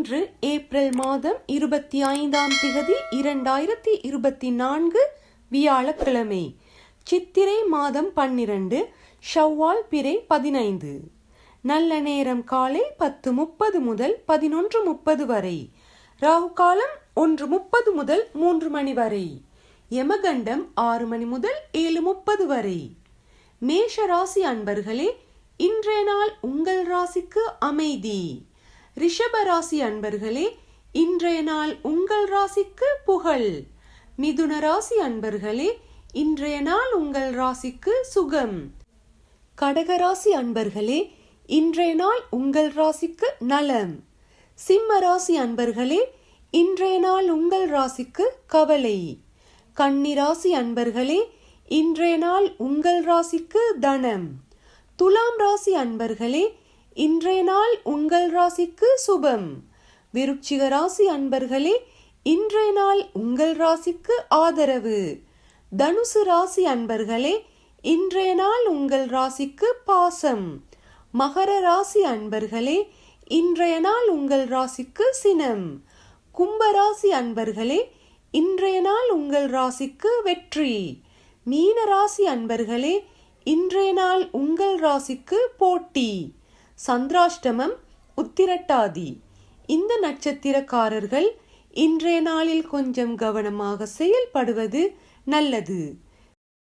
இன்று ஏப்ரல் மாதம் இருபத்தி ஐந்தாம் திகதி இரண்டாயிரத்தி இருபத்தி நான்கு வியாழக்கிழமை. சித்திரை மாதம் பன்னிரண்டு ஷவ்வால் பிறை பதினைந்து. நல்ல நேரம் காலை பத்து முப்பது முதல் பதினொன்று முப்பது வரை. ராகு காலம் ஒன்று முப்பது முதல் மூன்று மணி வரை. யமகண்டம் ஆறு மணி முதல் ஏழு முப்பது வரை. மேஷ ராசி அன்பர்களே இன்றைய நாள் உங்கள் ராசிக்கு அமைதி. ரிஷப ராசி அன்பர்களே இன்றைய நாள் உங்கள் ராசிக்கு புகழ். மிதுன ராசி அன்பர்களே இன்றைய நாள் உங்கள் ராசிக்கு சுகம். கடகராசி அன்பர்களே இன்றைய நாள் உங்கள் ராசிக்கு நலம். சிம்ம ராசி அன்பர்களே இன்றைய நாள் உங்கள் ராசிக்கு கவலை. கன்னிராசி அன்பர்களே இன்றைய நாள் உங்கள் ராசிக்கு தனம். துலாம் ராசி அன்பர்களே இன்றைய நாள் உங்கள் ராசிக்கு சுபம். விருட்சிக ராசி அன்பர்களே இன்றைய நாள் உங்கள் ராசிக்கு ஆதரவு. தனுசு ராசி அன்பர்களே இன்றைய நாள் உங்கள் ராசிக்கு பாசம். மகர ராசி அன்பர்களே இன்றைய நாள் உங்கள் ராசிக்கு சினம். கும்பராசி அன்பர்களே இன்றைய நாள் உங்கள் ராசிக்கு வெற்றி. மீன ராசி அன்பர்களே இன்றைய நாள் உங்கள் ராசிக்கு போட்டி. சந்திராஷ்டமம் உத்திரட்டாதி. இந்த நட்சத்திரக்காரர்கள் இன்றைய நாளில் கொஞ்சம் கவனமாக செயல்படுவது நல்லது.